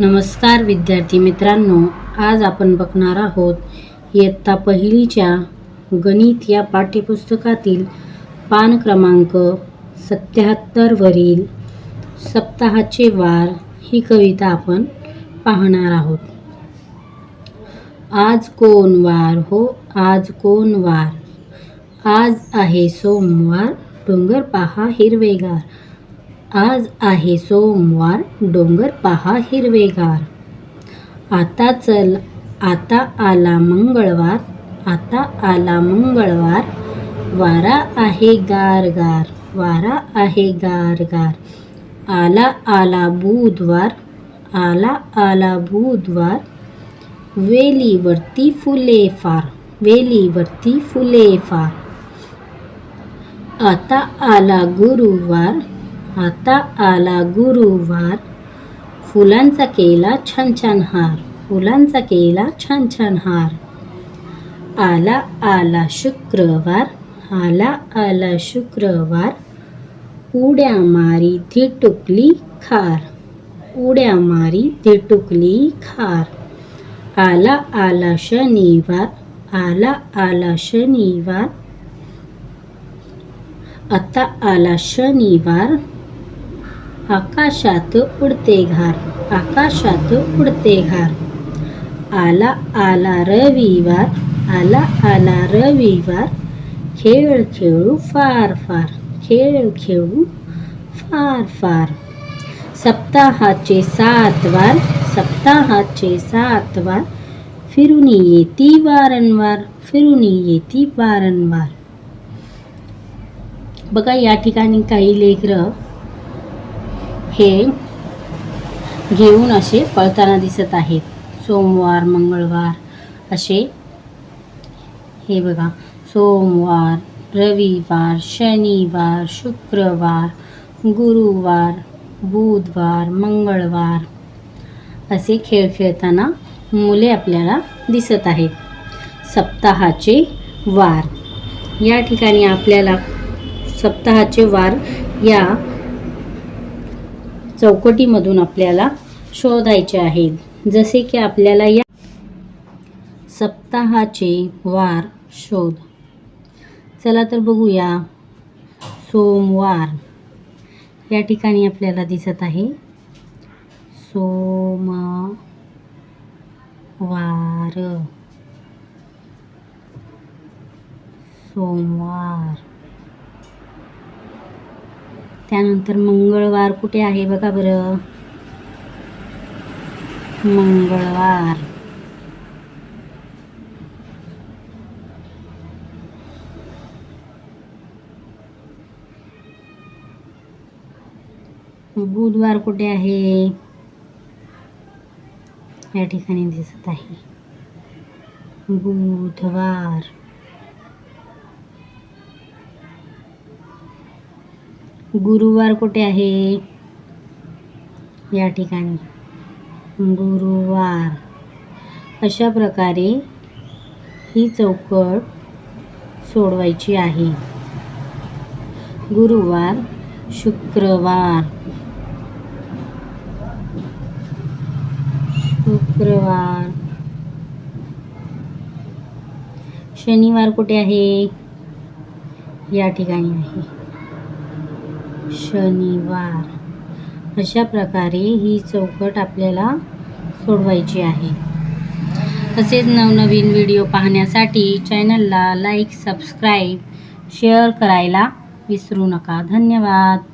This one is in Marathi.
नमस्कार विद्यार्थी मित्रांनो आज आपण बघणार आहोत इयत्ता पहिलीच्या गणित या पाठ्यपुस्तकातील पान क्रमांक सत्याहत्तरवरील सप्ताहाचे वार ही कविता आपण पाहणार आहोत. आज कोण वार हो? आज कोण वार? आज आहे सोमवार डोंगर पहा हिरवेगार. आज आहे सोमवार डोंगर पहा हिरवेगार. आता चल आता आला मंगळवार आता आला मंगळवार. वारा आहे गार गार वारा आहे गार गार आला आला बुधवार आला आला बुधवार. वेलीवरती फुले फार वेलीवरती फुले फार. आता आला गुरुवार आता आला गुरुवार. फुलांचा केला छान छान हार. फुलांचा केला छान छान हार. आला आला शुक्रवार. आला आला शुक्रवार. उड्या मारी ती टुकली खार. उड्या मारी ती टुकली खार. आला आला शनिवार. आला आला शनिवार. आता आला शनिवार. आकाशात उडते घार आकाशात उडते घार. आला आला रविवार आला आला रविवार. खेळ खेळू फार फार खेळ खेळू फार फार. सप्ताहाचे सात वार सप्ताहाचे सात वार. फिरून येती वारंवार फिरून येती वारंवार. बघा या ठिकाणी काही लेकरं हे घेऊन असे पळताना दिसत आहेत. सोमवार मंगळवार असे. हे बघा. सोमवार रविवार शनिवार शुक्रवार गुरुवार बुधवार मंगळवार असे खेळ खेळताना मुले आपल्याला दिसत आहेत. सप्ताहाचे वार. या ठिकाणी आपल्याला सप्ताहाचे वार या चौकटीमधून आपल्याला शोधायचे आहेत. जसे की आपल्याला या सप्ताहाचे वार शोध. चला तर बघूया. सोमवार. या ठिकाणी आपल्याला दिसत आहे. सोमवार. सोमवार. त्यानंतर मंगळवार कुठे आहे बघा बरं. मंगळवार. बुधवार कुठे आहे? या ठिकाणी दिसत आहे. बुधवार. गुरुवार कुठे आहे? या ठिकाणी. गुरुवार. अशा प्रकारे ही चौकट सोडवायची आहे. गुरुवार शुक्रवार. शुक्रवार. शनिवार कुठे आहे? या ठिकाणी आहे. शनिवार. अशा प्रकारे ही चौकट आपल्याला सोडवायची आहे. तसेच नवनवीन व्हिडिओ पाहण्यासाठी चॅनलला लाईक सबस्क्राईब शेअर करायला विसरू नका. धन्यवाद.